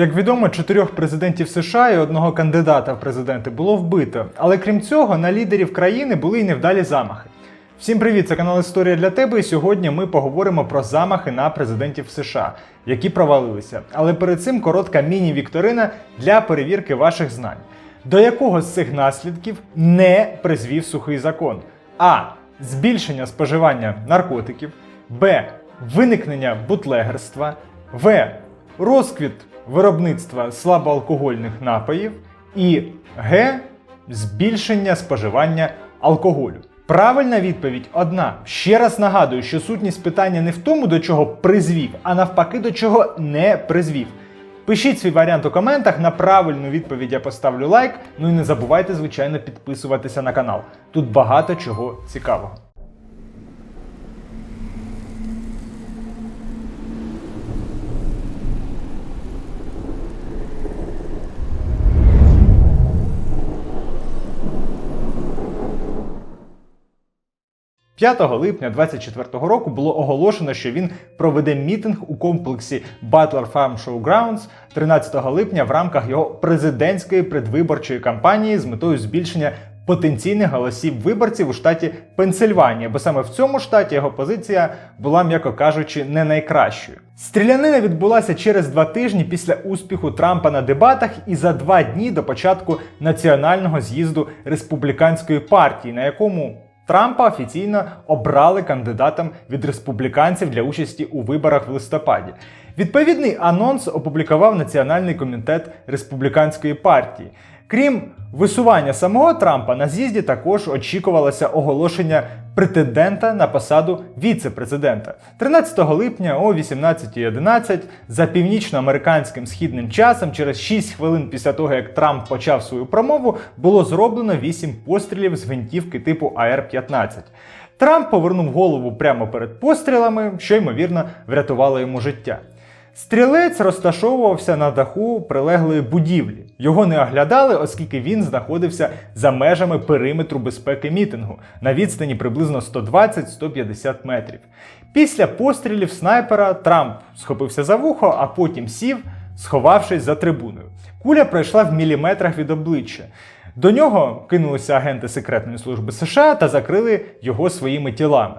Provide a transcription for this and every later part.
Як відомо, чотирьох президентів США і одного кандидата в президенти було вбито. Але крім цього, на лідерів країни були й невдалі замахи. Всім привіт! Це канал Історія для тебе. І сьогодні ми поговоримо про замахи на президентів США, які провалилися. Але перед цим коротка міні-вікторина для перевірки ваших знань. До якого з цих наслідків не призвів сухий закон? А. Збільшення споживання наркотиків, Б. Виникнення бутлегерства, В. Розквіт виробництва слабоалкогольних напоїв і Г. Збільшення споживання алкоголю. Правильна відповідь одна. Ще раз нагадую, що сутність питання не в тому, до чого призвів, а навпаки, до чого не призвів. Пишіть свій варіант у коментах. На правильну відповідь я поставлю лайк. Ну і не забувайте, звичайно, підписуватися на канал. Тут багато чого цікавого. – 5 липня 24 року було оголошено, що він проведе мітинг у комплексі Butler Farm Showgrounds 13 липня в рамках його президентської предвиборчої кампанії з метою збільшення потенційних голосів виборців у штаті Пенсильванія, бо саме в цьому штаті його позиція була, м'яко кажучи, не найкращою. Стрілянина відбулася через два тижні після успіху Трампа на дебатах і за два дні до початку національного з'їзду республіканської партії, на якому Трампа офіційно обрали кандидатом від республіканців для участі у виборах в листопаді. Відповідний анонс опублікував Національний комітет республіканської партії. Крім висування самого Трампа, на з'їзді також очікувалося оголошення претендента на посаду віце-президента. 13 липня о 18.11 за північноамериканським східним часом, через 6 хвилин після того, як Трамп почав свою промову, було зроблено 8 пострілів з гвинтівки типу АР-15. Трамп повернув голову прямо перед пострілами, що ймовірно врятувало йому життя. Стрілець розташовувався на даху прилеглої будівлі. Його не оглядали, оскільки він знаходився за межами периметру безпеки мітингу на відстані приблизно 120-150 метрів. Після пострілів снайпера Трамп схопився за вухо, а потім сів, сховавшись за трибуною. Куля пройшла в міліметрах від обличчя. До нього кинулися агенти секретної служби США та закрили його своїми тілами.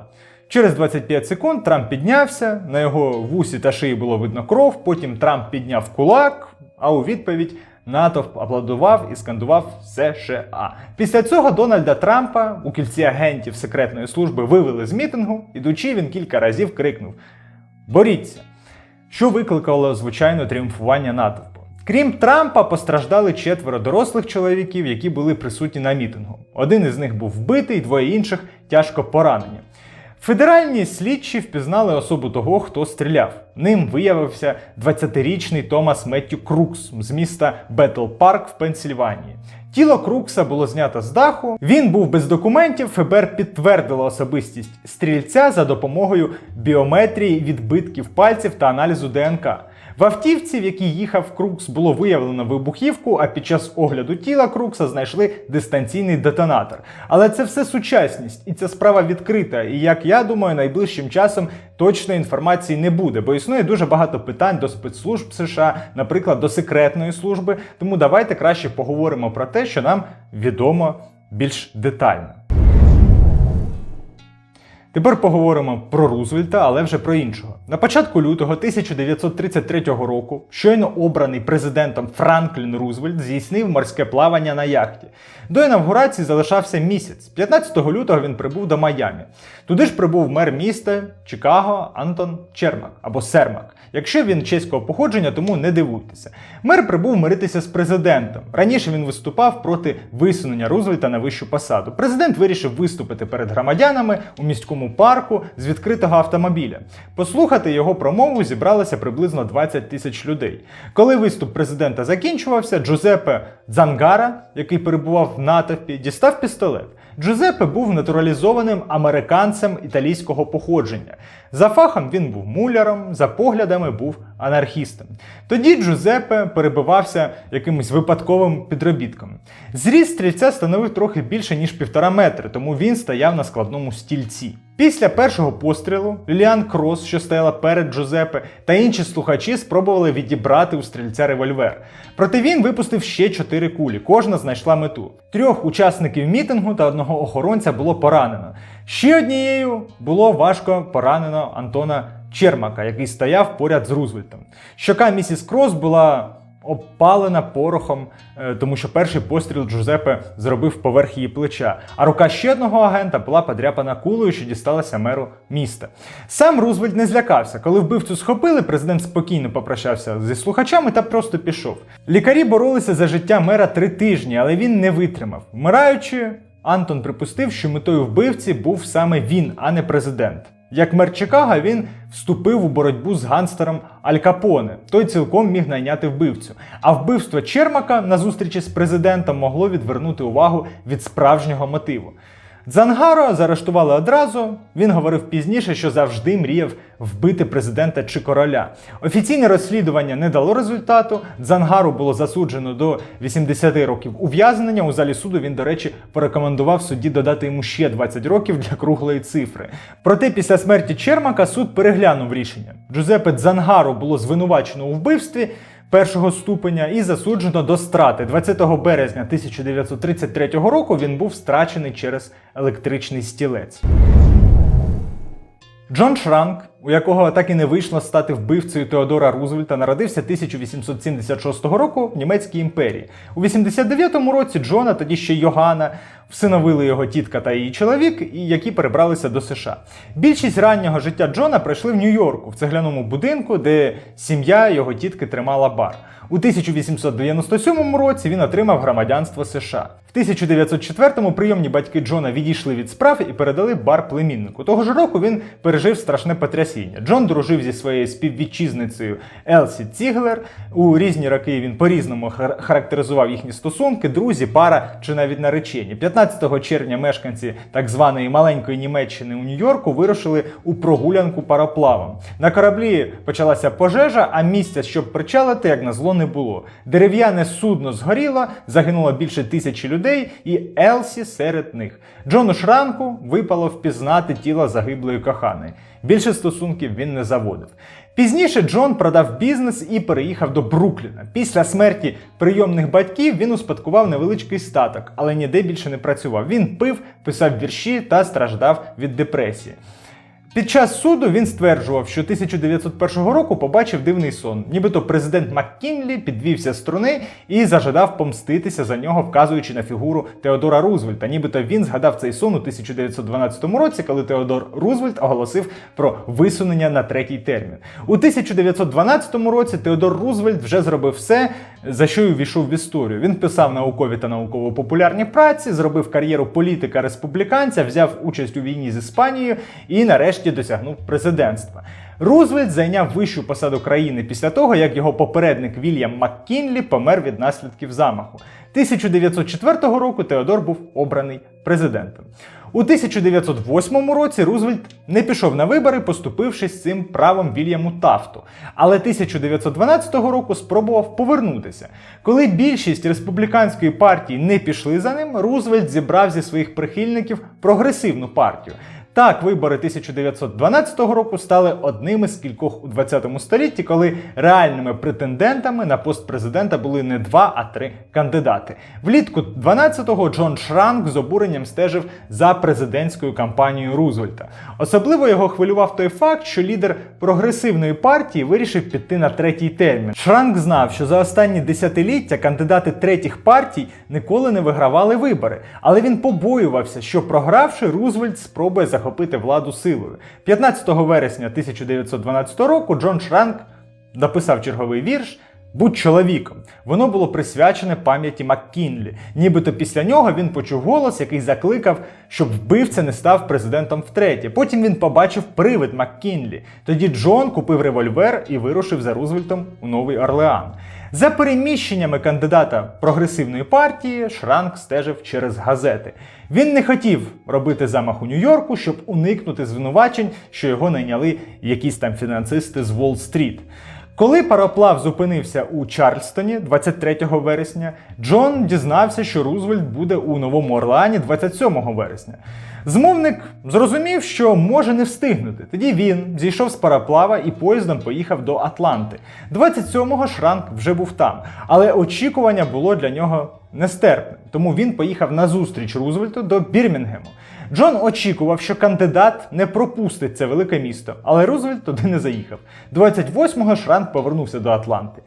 Через 25 секунд Трамп піднявся, на його вусі та шиї було видно кров. Потім Трамп підняв кулак, а у відповідь натовп аплодував і скандував США. Після цього Дональда Трампа у кільці агентів секретної служби вивели з мітингу, ідучи, він кілька разів крикнув: Боріться! Що викликало звичайно тріумфування натовпу. Крім Трампа, постраждали четверо дорослих чоловіків, які були присутні на мітингу. Один із них був вбитий, двоє інших тяжко поранені. Федеральні слідчі впізнали особу того, хто стріляв. Ним виявився 20-річний Томас Меттю Крукс з міста Бетл Парк в Пенсільванії. Тіло Крукса було знято з даху. Він був без документів. ФБР підтвердило особистість стрільця за допомогою біометрії відбитків пальців та аналізу ДНК. В автівці, в якій їхав Крукс, було виявлено вибухівку, а під час огляду тіла Крукса знайшли дистанційний детонатор. Але це все сучасність, і ця справа відкрита. І як я думаю, найближчим часом точної інформації не буде, бо існує дуже багато питань до спецслужб США, наприклад, до секретної служби. Тому давайте краще поговоримо про те, що нам відомо більш детально. Тепер поговоримо про Рузвельта, але вже про іншого. На початку лютого 1933 року щойно обраний президентом Франклін Рузвельт здійснив морське плавання на яхті. До інавгурації залишався місяць. 15 лютого він прибув до Майамі. Туди ж прибув мер міста Чикаго Антон Чермак або Сермак. Якщо він чеського походження, тому не дивуйтеся. Мер прибув миритися з президентом. Раніше він виступав проти висунення Рузвельта на вищу посаду. Президент вирішив виступити перед громадянами у міському парку з відкритого автомобіля. Послухати його промову зібралося приблизно 20 тисяч людей. Коли виступ президента закінчувався, Джузепе Дзангара, який перебував в натовпі, дістав пістолет. Джузепе був натуралізованим американцем італійського походження. За фахом він був муляром, за поглядами був анархістом. Тоді Джузеппе перебивався якимось випадковим підробітком. Зріст стрільця становив трохи більше ніж півтора метри, тому він стояв на складному стільці. Після першого пострілу Ліліан Крос, що стояла перед Джузепе, та інші слухачі спробували відібрати у стрільця револьвер. Проте він випустив ще чотири кулі, кожна знайшла мету. Трьох учасників мітингу та одного охоронця було поранено. Ще однією було важко поранено Антона Чермака, який стояв поряд з Рузвельтом. Щока місіс Крос була обпалена порохом, е, тому що перший постріл Джузепе зробив поверх її плеча, а рука ще одного агента була подряпана кулею, що дісталася меру міста. Сам Рузвельт не злякався. Коли вбивцю схопили, президент спокійно попрощався зі слухачами та просто пішов. Лікарі боролися за життя мера три тижні, але він не витримав. Вмираючи, Антон припустив, що метою вбивці був саме він, а не президент. Як мер Чикаго, він вступив у боротьбу з ганстером Аль Капоне. Той цілком міг найняти вбивцю. А вбивство Чермака на зустрічі з президентом могло відвернути увагу від справжнього мотиву. Дзангаро заарештували одразу. Він говорив пізніше, що завжди мріяв вбити президента чи короля. Офіційне розслідування не дало результату. Дзангару було засуджено до 80 років ув'язнення. У залі суду він, до речі, порекомендував судді додати йому ще 20 років для круглої цифри. Проте після смерті Чермака суд переглянув рішення. Джузепе Дзангару було звинувачено у вбивстві першого ступеня і засуджено до страти. 20 березня 1933 року він був страчений через електричний стілець. Джон Шранк, у якого так і не вийшло стати вбивцею Теодора Рузвельта, народився 1876 року в Німецькій імперії. У 89-му році Джона, тоді ще Йогана, всиновили його тітка та її чоловік, які перебралися до США. Більшість раннього життя Джона пройшли в Нью-Йорку, в цегляному будинку, де сім'я його тітки тримала бар. У 1897 році він отримав громадянство США. В 1904-му прийомні батьки Джона відійшли від справ і передали бар племіннику. Того ж року він пережив страшне потрясіння. Джон дружив зі своєю співвітчизницею Елсі Ціглер. У різні роки він по-різному хар- характеризував їхні стосунки, друзі, пара чи навіть наречені. 15 червня мешканці так званої маленької Німеччини у Нью-Йорку вирушили у прогулянку пароплавом. На кораблі почалася пожежа, а місця, щоб причалити, як назло, не було. Дерев'яне судно згоріло, загинуло більше тисячі людей, і Елсі серед них. Джону Шранку випало впізнати тіло загиблої коханої. Більше стосунків він не заводив. Пізніше Джон продав бізнес і переїхав до Брукліна. Після смерті прийомних батьків він успадкував невеличкий статок, але ніде більше не працював. Він пив, писав вірші та страждав від депресії. Під час суду він стверджував, що 1901 року побачив дивний сон. Нібито президент Маккінлі підвівся з струни і зажадав помститися за нього, вказуючи на фігуру Теодора Рузвельта. Нібито він згадав цей сон у 1912 році, коли Теодор Рузвельт оголосив про висунення на третій термін. У 1912 році Теодор Рузвельт вже зробив все, за що й увійшов в історію. Він писав наукові та науково-популярні праці, зробив кар'єру політика республіканця, взяв участь у війні з Іспанією і нарешті досягнув президентства. Рузвельт зайняв вищу посаду країни після того, як його попередник Вільям Маккінлі помер від наслідків замаху. 1904 року Теодор був обраний президентом. У 1908 році Рузвельт не пішов на вибори, поступившись цим правом Вільяму Тафту. Але 1912 року спробував повернутися. Коли більшість республіканської партії не пішли за ним, Рузвельт зібрав зі своїх прихильників прогресивну партію. Так, вибори 1912 року стали одними з кількох у 20 столітті, коли реальними претендентами на пост президента були не два, а три кандидати. Влітку 12-го Джон Шранк з обуренням стежив за президентською кампанією Рузвельта. Особливо його хвилював той факт, що лідер прогресивної партії вирішив піти на третій термін. Шранк знав, що за останні десятиліття кандидати третіх партій ніколи не вигравали вибори, але він побоювався, що програвши, Рузвельт спробує захопити владу силою. 15 вересня 1912 року Джон Шранк написав черговий вірш. Будь чоловіком. Воно було присвячене пам'яті Маккінлі. Нібито після нього він почув голос, який закликав, щоб вбивця не став президентом втретє. Потім він побачив привид Маккінлі. Тоді Джон купив револьвер і вирушив за Рузвельтом у Новий Орлеан. За переміщеннями кандидата прогресивної партії Шранк стежив через газети. Він не хотів робити замах у Нью-Йорку, щоб уникнути звинувачень, що його найняли якісь там фінансисти з Уолл-стріт. Коли пароплав зупинився у Чарльстоні 23 вересня, Джон дізнався, що Рузвельт буде у Новому Орлеані 27 вересня. Змовник зрозумів, що може не встигнути. Тоді він зійшов з пароплава і поїздом поїхав до Атланти. 27-го Шранк вже був там, але очікування було для нього нестерпним. Тому він поїхав на зустріч Рузвельту до Бірмінгему. Джон очікував, що кандидат не пропустить це велике місто, але Рузвельт туди не заїхав. 28-го Шранк повернувся до Атланти.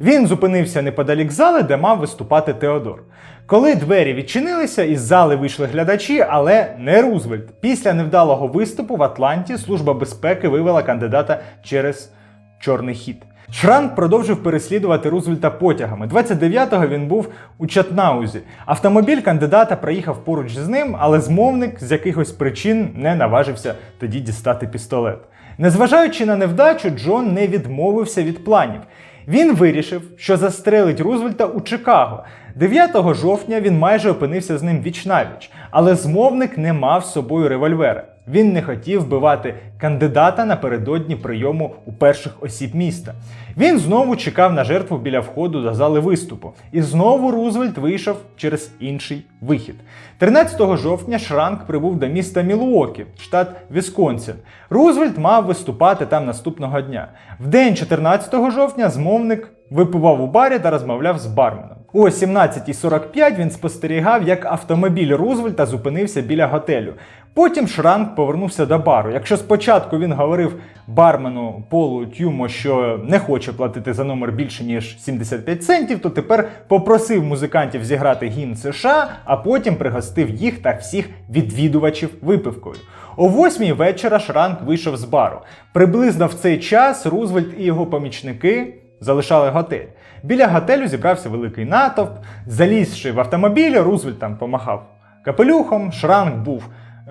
Він зупинився неподалік зали, де мав виступати Теодор. Коли двері відчинилися, із зали вийшли глядачі, але не Рузвельт. Після невдалого виступу в Атланті Служба безпеки вивела кандидата через чорний хід. Шранк продовжив переслідувати Рузвельта потягами. 29-го він був у Чатнаузі. Автомобіль кандидата проїхав поруч з ним, але змовник з якихось причин не наважився тоді дістати пістолет. Незважаючи на невдачу, Джон не відмовився від планів. Він вирішив, що застрелить Рузвельта у Чикаго. 9 жовтня він майже опинився з ним віч-навіч, але змовник не мав з собою револьвера. Він не хотів вбивати кандидата напередодні прийому у перших осіб міста. Він знову чекав на жертву біля входу до зали виступу. І знову Рузвельт вийшов через інший вихід. 13 жовтня Шранк прибув до міста Мілуокі, штат Вісконсін. Рузвельт мав виступати там наступного дня. В день 14 жовтня змовник випивав у барі та розмовляв з барменом. О 17.45 він спостерігав, як автомобіль Рузвельта зупинився біля готелю. Потім Шранк повернувся до бару. Якщо спочатку він говорив бармену Полу Тюмо, що не хоче платити за номер більше ніж 75 центів, то тепер попросив музикантів зіграти гімн США, а потім пригостив їх та всіх відвідувачів випивкою. О восьмій вечора Шранк вийшов з бару. Приблизно в цей час Рузвельт і його помічники залишали готель. Біля готелю зібрався великий натовп. Залізши в автомобіль, Рузвельт там помахав капелюхом, Шранк був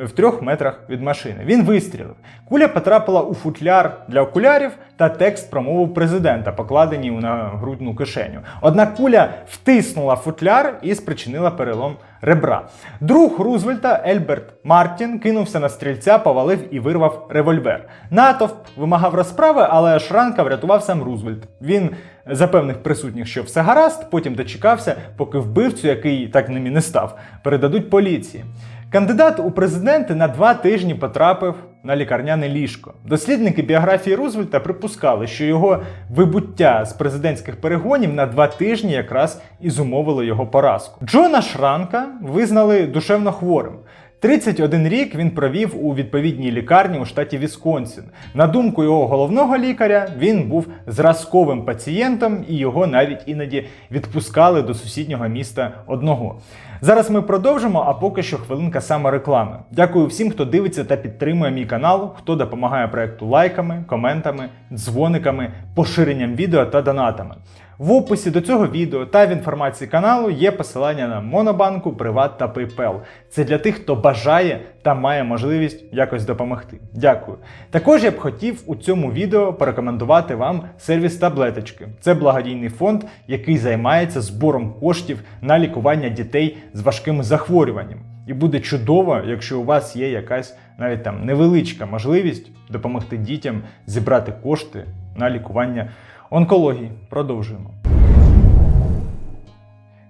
в трьох метрах від машини. Він вистрілив. Куля потрапила у футляр для окулярів та текст промови президента, покладені у нагрудну кишеню. Однак куля втиснула футляр і спричинила перелом ребра. Друг Рузвельта Ельберт Мартін кинувся на стрільця, повалив і вирвав револьвер. Натовп вимагав розправи, але Шранка врятував сам Рузвельт. Він запевнив присутніх, що все гаразд, потім дочекався, поки вбивцю, який так ним і не став, передадуть поліції. Кандидат у президенти на два тижні потрапив на лікарняне ліжко. Дослідники біографії Рузвельта припускали, що його вибуття з президентських перегонів на два тижні якраз і зумовило його поразку. Джона Шранка визнали душевно хворим. 31 рік він провів у відповідній лікарні у штаті Вісконсін. На думку його головного лікаря, він був зразковим пацієнтом і його навіть іноді відпускали до сусіднього міста одного. Зараз ми продовжимо, а поки що хвилинка самореклами. Дякую всім, хто дивиться та підтримує мій канал, хто допомагає проекту лайками, коментами, дзвониками, поширенням відео та донатами. В описі до цього відео та в інформації каналу є посилання на Монобанку, Приват та PayPal. Це для тих, хто бажає та має можливість якось допомогти. Дякую. Також я б хотів у цьому відео порекомендувати вам сервіс таблеточки. Це благодійний фонд, який займається збором коштів на лікування дітей з важкими захворюваннями. І буде чудово, якщо у вас є якась навіть там невеличка можливість допомогти дітям зібрати кошти на лікування онкології. Продовжуємо.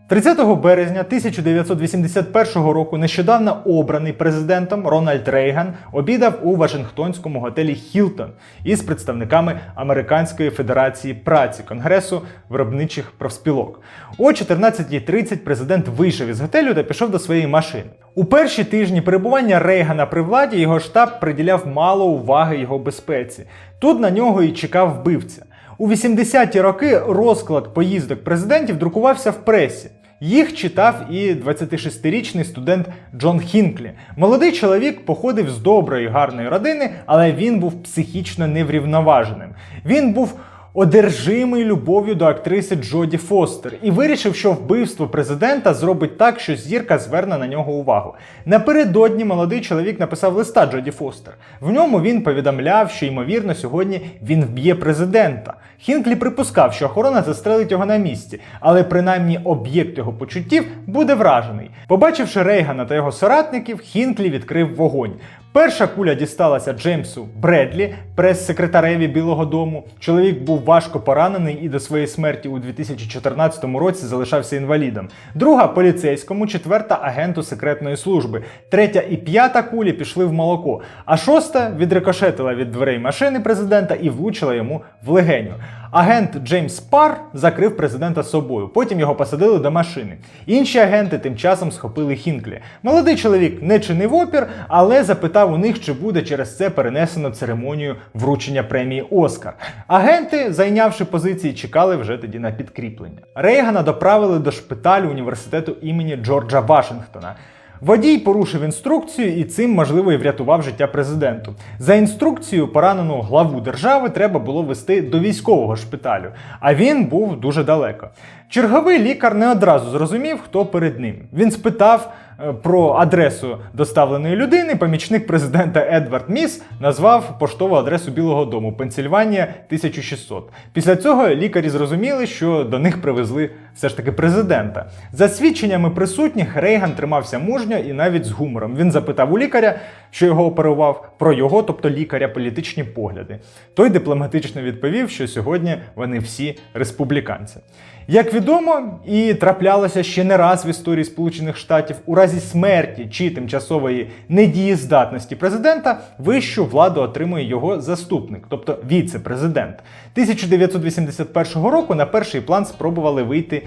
30 березня 1981 року нещодавно обраний президентом Рональд Рейган обідав у Вашингтонському готелі Хілтон із представниками Американської федерації праці Конгресу виробничих профспілок. О 14.30 президент вийшов із готелю та пішов до своєї машини. У перші тижні перебування Рейгана при владі його штаб приділяв мало уваги його безпеці. Тут на нього і чекав вбивця. У 80-ті роки розклад поїздок президентів друкувався в пресі. Їх читав і 26-річний студент Джон Хінклі. Молодий чоловік походив з доброї гарної родини, але він був психічно неврівноваженим. Він був одержимий любов'ю до актриси Джоді Фостер і вирішив, що вбивство президента зробить так, що зірка зверне на нього увагу. Напередодні молодий чоловік написав листа Джоді Фостер. В ньому він повідомляв, що ймовірно сьогодні він вб'є президента. Хінклі припускав, що охорона застрелить його на місці, але принаймні об'єкт його почуттів буде вражений. Побачивши Рейгана та його соратників, Хінклі відкрив вогонь. Перша куля дісталася Джеймсу Бредлі, прес-секретареві Білого Дому. Чоловік був важко поранений і до своєї смерті у 2014 році залишався інвалідом. Друга поліцейському, четверта агенту секретної служби. Третя і п'ята кулі пішли в молоко. А шоста відрикошетила від дверей машини президента і влучила йому в легеню. Агент Джеймс Пар закрив президента собою. Потім його посадили до машини. Інші агенти тим часом схопили Хінклі. Молодий чоловік не чинив опір, але запитав у них, чи буде через це перенесено церемонію вручення премії Оскар. Агенти, зайнявши позиції, чекали вже тоді на підкріплення. Рейгана доправили до шпиталю університету імені Джорджа Вашингтона. Водій порушив інструкцію і цим, можливо, і врятував життя президенту. За інструкцією поранену главу держави треба було вести до військового шпиталю, а він був дуже далеко. Черговий лікар не одразу зрозумів, хто перед ним. Він спитав про адресу доставленої людини. Помічник президента Едвард Міс назвав поштову адресу Білого Дому Пенсільванія 1600. Pісля цього лікарі зрозуміли, що до них привезли все ж таки президента. За свідченнями присутніх, Рейган тримався мужньо і навіть з гумором. Він запитав у лікаря, що його оперував, про його, тобто лікаря, політичні погляди. Той дипломатично відповів, що сьогодні вони всі республіканці. Як відомо, і траплялося ще не раз в історії Сполучених Штатів, у разі смерті чи тимчасової недієздатності президента вищу владу отримує його заступник, тобто віце-президент. 1981 року на перший план спробували вийти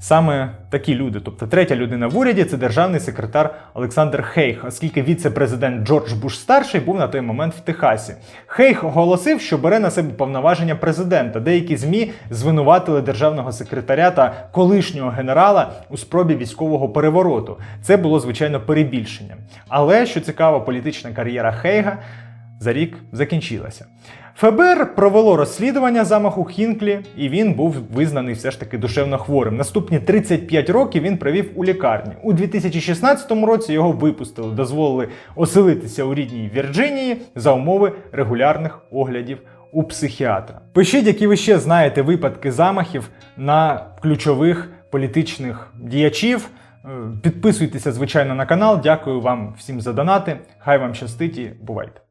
саме такі люди. Тобто третя людина в уряді це державний секретар Олександр Хейх, оскільки віце-президент Джордж Буш старший був на той момент в Техасі. Хейх оголосив, що бере на себе повноваження президента. Деякі змі звинуватили державного секретаря та колишнього генерала у спробі військового перевороту. Це було звичайно перебільшення. Але що цікаво, політична кар'єра Хейга за рік закінчилася. ФБР провело розслідування замаху Хінклі, і він був визнаний все ж таки душевно хворим. Наступні 35 років він провів у лікарні. У 2016 році його випустили, дозволили оселитися у рідній Вірджинії за умови регулярних оглядів у психіатра. Пишіть, які ви ще знаєте випадки замахів на ключових політичних діячів. Е, Підписуйтеся, звичайно, на канал. Дякую вам всім за донати. Хай вам щастить і бувайте!